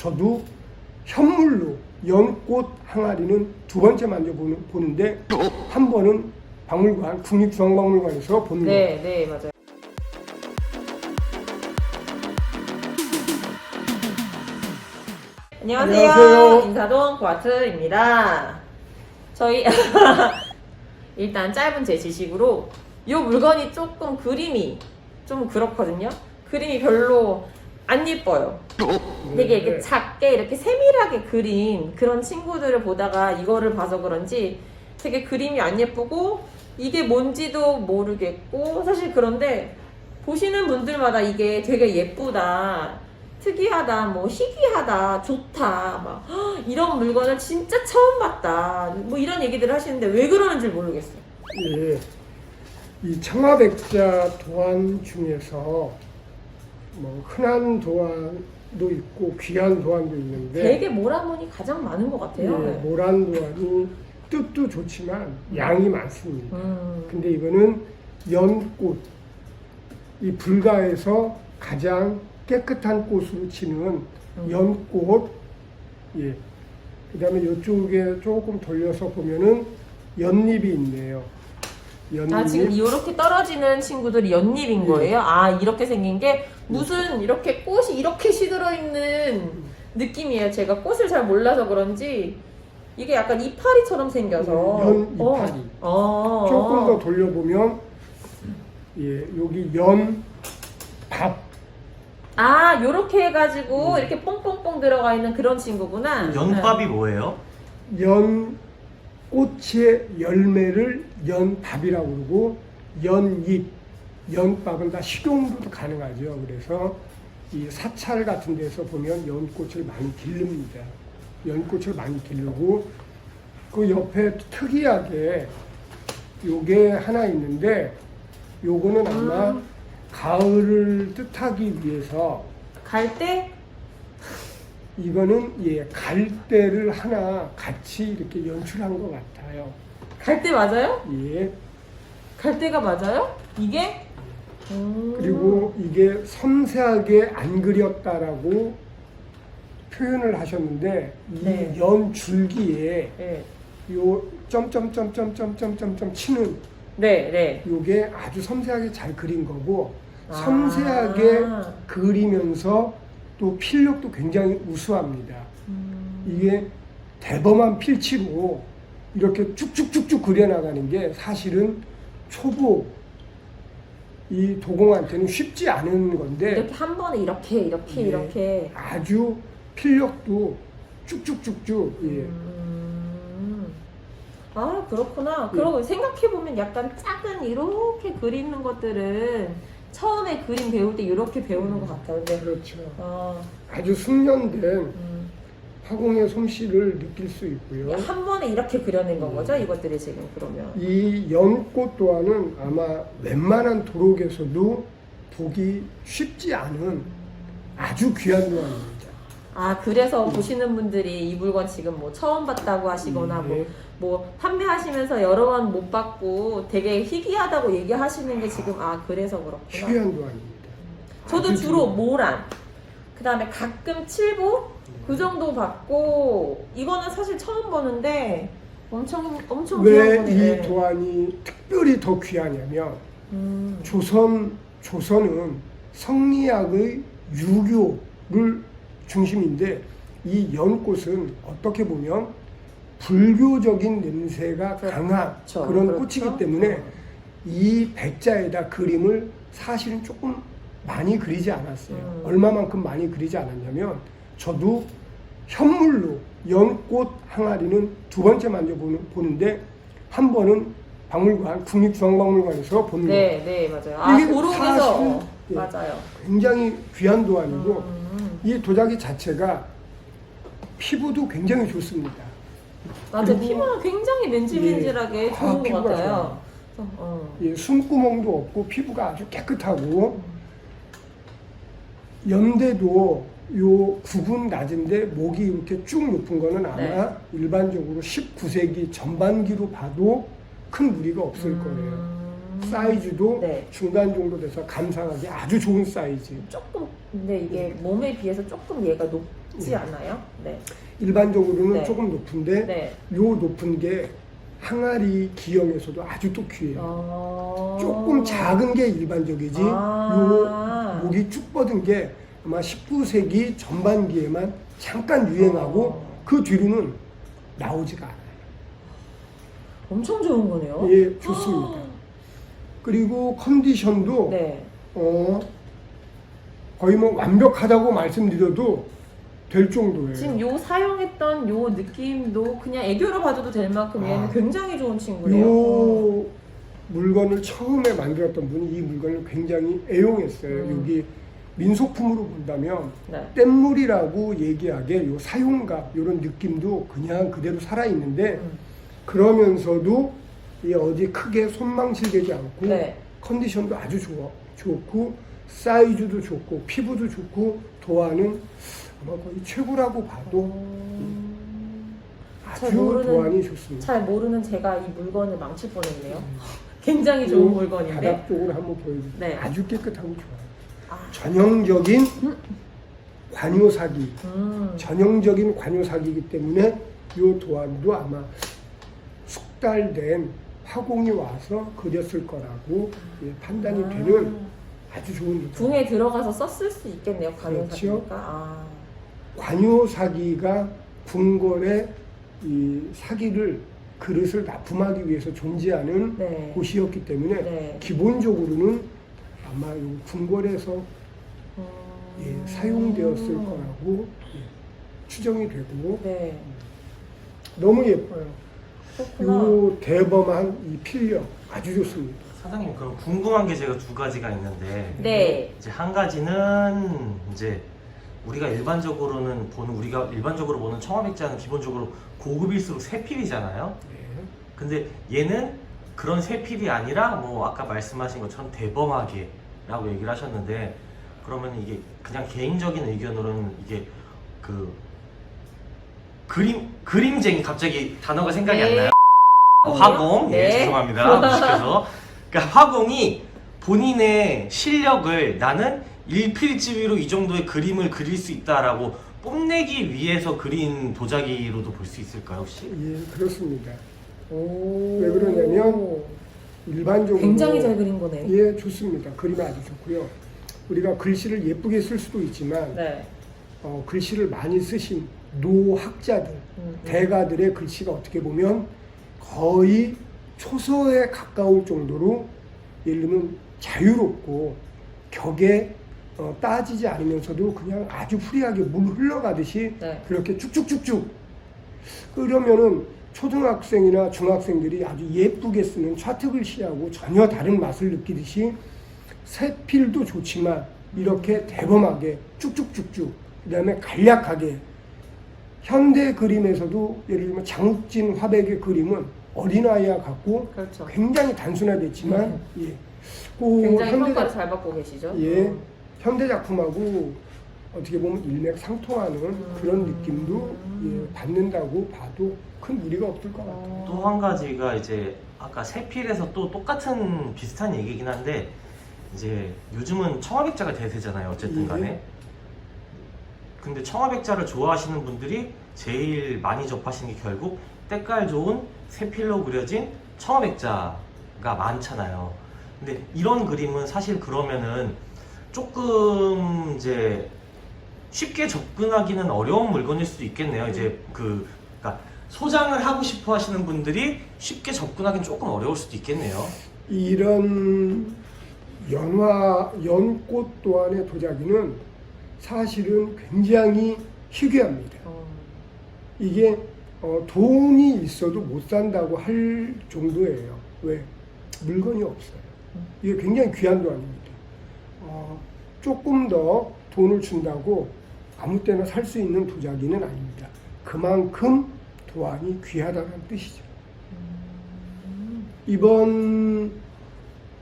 저도 현물로 연꽃 항아리는 두 번째 만져보는데 한 번은 박물관 국립중앙박물관에서 본 거예요. 네, 네, 맞아요. 안녕하세요. 안녕하세요. 인사동 고아트입니다. 저희 일단 짧은 제 지식으로 이 물건이 조금 그림이 좀 그렇거든요. 그림이 별로 안 예뻐요. 되게 이렇게 네. 작게 이렇게 세밀하게 그린 그런 친구들을 보다가 이거를 봐서 그런지 되게 그림이 안 예쁘고 이게 뭔지도 모르겠고 사실 그런데 보시는 분들마다 이게 되게 예쁘다 특이하다 뭐 희귀하다 좋다 막 "헉, 이런 물건을 진짜 처음 봤다 뭐 이런 얘기들을 하시는데 왜 그러는지 모르겠어요 예, 이 청아백자 도안 중에서 뭐 흔한 도안도 있고 귀한 도안도 있는데 되게 모라문이 가장 많은 것 같아요. 예, 모란 도안이 뜻도 좋지만 양이 많습니다. 음, 근데 이거는 연꽃 이 불가에서 가장 깨끗한 꽃으로 치는 연꽃 예. 그 다음에 이쪽에 조금 돌려서 보면은 연잎이 있네요 연잎 아 지금 이렇게 떨어지는 친구들이 연잎인 예. 거예요? 아 이렇게 생긴 게 무슨 이렇게 꽃이 이렇게 시들어 있는 느낌이에요. 제가 꽃을 잘 몰라서 그런지 이게 약간 이파리처럼 생겨서 연 이파리. 어. 어. 조금 더 돌려보면 예 여기 연밥 아 요렇게 해가지고 음. 이렇게 뽕뽕뽕 들어가 있는 그런 친구구나. 연밥이 뭐예요? 연 꽃의 열매를 연밥이라고 그러고 연잎, 연밥은 다 식용으로도 가능하죠. 그래서 이 사찰 같은 데서 보면 연꽃을 많이 기릅니다. 연꽃을 많이 기르고 그 옆에 특이하게 요게 하나 있는데 요거는 아마 음. 가을을 뜻하기 위해서 갈대? 이거는 예 갈대를 하나 같이 이렇게 연출한 것 같아요. 갈대 맞아요? 예 갈대가 맞아요? 이게? 음. 그리고 이게 섬세하게 안 그렸다라고 표현을 하셨는데 네. 이연 줄기에 네, 요 점점점점점점점점 치는 네, 네. 요게 아주 섬세하게 잘 그린 거고 아. 섬세하게 그리면서 또 필력도 굉장히 우수합니다. 음. 이게 대범한 필치로 이렇게 쭉쭉쭉쭉 그려나가는 게 사실은 초보 이 도공한테는 쉽지 않은 건데 이렇게 한 번에 이렇게 이렇게 예. 이렇게 아주 필력도 쭉쭉쭉쭉 예. 음. 아 그렇구나. 그러고 생각해 보면 약간 작은 이렇게 그리는 것들은 처음에 그림 배울 때 이렇게 배우는 것 같아요. 근데 그렇죠. 어, 아주 숙련된 음. 화공의 솜씨를 느낄 수 있고요. 한 번에 이렇게 그려낸 건 거죠? 이것들이 지금 그러면. 이 연꽃 또한은 아마 웬만한 도록에서도 보기 쉽지 않은 아주 귀한 도안입니다. 아 그래서 보시는 분들이 이 물건 지금 뭐 처음 봤다고 하시거나 뭐 네. 뭐 판매하시면서 여러 번 못 받고 되게 희귀하다고 얘기하시는 게 지금 아 그래서 그렇구나. 귀한 도안입니다. 저도 아주 주로. 모란, 그 다음에 가끔 칠보 그 정도 받고 이거는 사실 처음 보는데 엄청 엄청 귀한. 이 도안이 특별히 더 귀하냐면 음. 조선 조선은 성리학의 유교를 중심인데 이 연꽃은 어떻게 보면 불교적인 냄새가 그렇죠. 강한 그런 그렇죠. 꽃이기 때문에 이 백자에다 그림을 사실은 조금 많이 그리지 않았어요. 음. 얼마만큼 많이 그리지 않았냐면 저도 현물로 연꽃 항아리는 두 번째 만져보는데 한 번은 박물관 국립중앙박물관에서 본 거예요. 네, 네 맞아요. 아 이게 도로에서 사실은, 예. 맞아요. 굉장히 귀한 도안이고 음. 이 도자기 자체가 피부도 굉장히 좋습니다. 맞아 그리고- 피부가 굉장히 맨질맨질하게 예. 좋은 아, 것 피부가 같아요. 좋아요. 어. 예, 숨구멍도 없고 피부가 아주 깨끗하고 연대도 요 구분 낮은데 목이 이렇게 쭉 높은 거는 아마 네. 일반적으로 19세기 전반기로 봐도 큰 무리가 없을 거예요. 음. 사이즈도 네. 중간 정도 돼서 감상하기 아주 좋은 사이즈. 조금 근데 이게 몸에 비해서 조금 얘가 높 높지 않아요? 네. 일반적으로는 네. 조금 높은데 네. 요 높은 게 항아리 기형에서도 아주 또 귀해요. 어... 조금 작은 게 일반적이지 아. 요 목이 쭉 뻗은 게 아마 19세기 전반기에만 잠깐 유행하고 어. 그 뒤로는 나오지가 않아요. 엄청 좋은 거네요. 예, 좋습니다. 그리고 컨디션도 네. 어, 거의 뭐 완벽하다고 말씀드려도 될 정도예요. 지금 요 사용했던 요 느낌도 그냥 애교로 봐도 될 만큼 얘는 아. 굉장히 좋은 친구네요. 요 물건을 처음에 만들었던 분이 이 물건을 굉장히 애용했어요. 음. 여기 민소품으로 본다면 네. 뗏물이라고 얘기하게 요 사용감 이런 느낌도 그냥 그대로 살아 있는데 음. 그러면서도 이 어디 크게 손망칠되지 않고 네. 컨디션도 아주 좋아 좋고 사이즈도 좋고 피부도 좋고 도안은 아마 거의 최고라고 봐도 음. 잘 아주 모르는- 도안이 좋습니다. 잘 모르는 제가 이 물건을 망칠 뻔했네요. 굉장히 좋은 요 물건인데. 바닥 쪽으로 한번 보여드릴게요. 네. 아주 깨끗하고 좋아요. 아. 전형적인 관요사기, 음. 전형적인 관요사기이기 때문에 이 도안도 아마 숙달된 화공이 와서 그렸을 거라고 예, 판단이 아. 되는 아주 좋은 도안. 붕에 들어가서 썼을 수 있겠네요. 그렇죠. 관용사니까. 아. 관요사기가 궁궐의 이 사기를 그릇을 납품하기 위해서 존재하는 네. 곳이었기 때문에 네. 기본적으로는 아마 이 궁궐에서 음. 예, 사용되었을 거라고 예, 추정이 되고 네. 너무 예뻐요. 그렇구나. 요 대범한 이 필력 아주 좋습니다. 사장님 그럼 궁금한 게 제가 두 가지가 있는데 네. 이제 한 가지는 이제 우리가 일반적으로는 보는 우리가 일반적으로 보는 청아백자는 기본적으로 고급일수록 세필이잖아요. 예. 근데 얘는 그런 세필이 아니라 뭐 아까 말씀하신 것처럼 대범하게라고 얘기를 하셨는데 그러면 이게 그냥 개인적인 의견으로는 이게 그 그림 그림쟁이 갑자기 단어가 생각이 네. 안 나요. 어, 화공 예 네. 죄송합니다 무식해서 그러니까 화공이 본인의 실력을 나는 일필지위로 이 정도의 그림을 그릴 수 있다라고 뽐내기 위해서 그린 도자기로도 볼 수 있을까요 혹시? 예, 그렇습니다. 오. 왜 그러냐면 일반적으로 굉장히 잘 그린 거네. 예, 좋습니다. 그림이 아주 좋고요. 우리가 글씨를 예쁘게 쓸 수도 있지만 네. 어, 글씨를 많이 쓰신 노학자들, 음, 음. 대가들의 글씨가 어떻게 보면 거의 초서에 가까울 정도로 예를 들면 자유롭고 격에 어, 따지지 않으면서도 그냥 아주 프리하게 물 흘러가듯이 네. 그렇게 쭉쭉쭉쭉 그러면은 초등학생이나 중학생들이 아주 예쁘게 쓰는 차트 글씨하고 전혀 다른 맛을 느끼듯이 세필도 좋지만 이렇게 대범하게 쭉쭉쭉쭉 그다음에 간략하게 현대 그림에서도 예를 들면 장욱진 화백의 그림은 어린아이와 같고 그렇죠. 굉장히 단순화됐지만 예. 그 굉장히 현대 평가를 작- 잘 받고 계시죠. 예, 음. 현대 작품하고 어떻게 보면 일맥상통하는 그런 느낌도 예, 받는다고 봐도 큰 무리가 없을 것 같아요. 또 한 가지가 이제 아까 세필에서 또 똑같은 비슷한 얘기긴 한데 이제 요즘은 청아백자가 대세잖아요 어쨌든 간에 예. 근데 청아백자를 좋아하시는 분들이 제일 많이 접하시는 게 결국 때깔 좋은 세필로 그려진 청아백자가 많잖아요 근데 이런 그림은 사실 그러면은 조금 이제 쉽게 접근하기는 어려운 물건일 수도 있겠네요. 이제 그 그러니까 소장을 하고 싶어 하시는 분들이 쉽게 접근하기는 조금 어려울 수도 있겠네요. 이런 연화 연꽃 또한의 도자기는 사실은 굉장히 희귀합니다. 어. 이게 어, 돈이 있어도 못 산다고 할 정도예요. 왜? 물건이 없어요. 이게 굉장히 귀한 도안입니다. 어, 조금 더 돈을 준다고 아무 때나 살 수 있는 도자기는 아닙니다. 그만큼 도안이 귀하다는 뜻이죠. 이번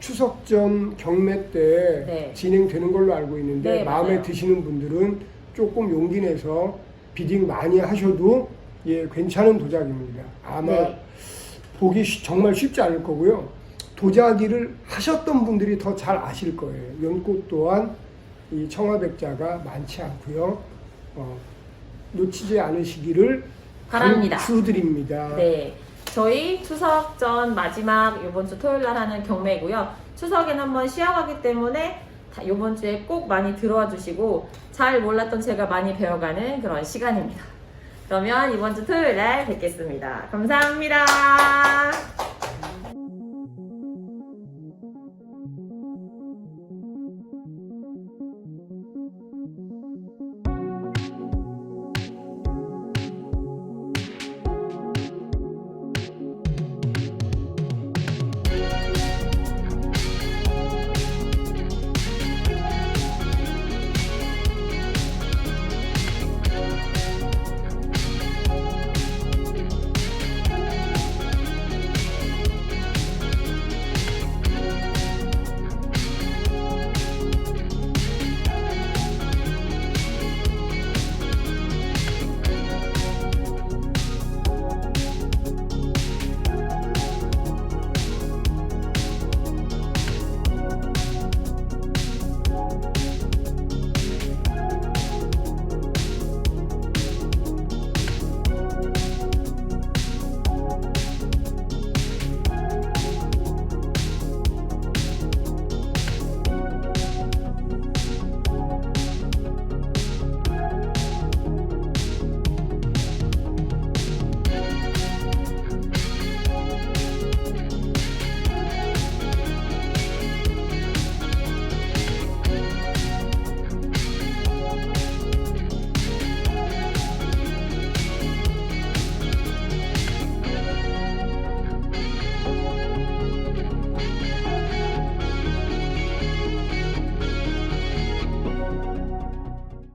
추석 전 경매 때 네. 진행되는 걸로 알고 있는데 네, 마음에. 드시는 분들은 조금 용기 내서 비딩 많이 하셔도 예 괜찮은 도자기입니다. 아마 네. 보기 쉬- 정말 쉽지 않을 거고요. 도자기를 하셨던 분들이 더 잘 아실 거예요. 연꽃 또한 이 청아백자가 많지 않고요. 어, 놓치지 않으시기를 바랍니다. 강추드립니다. 네. 저희 추석 전 마지막 이번 주 토요일 날 하는 경매고요. 추석엔 한번 쉬어가기 때문에 다 이번 주에 꼭 많이 들어와 주시고 잘 몰랐던 제가 많이 배워가는 그런 시간입니다. 그러면 이번 주 토요일 날 뵙겠습니다. 감사합니다.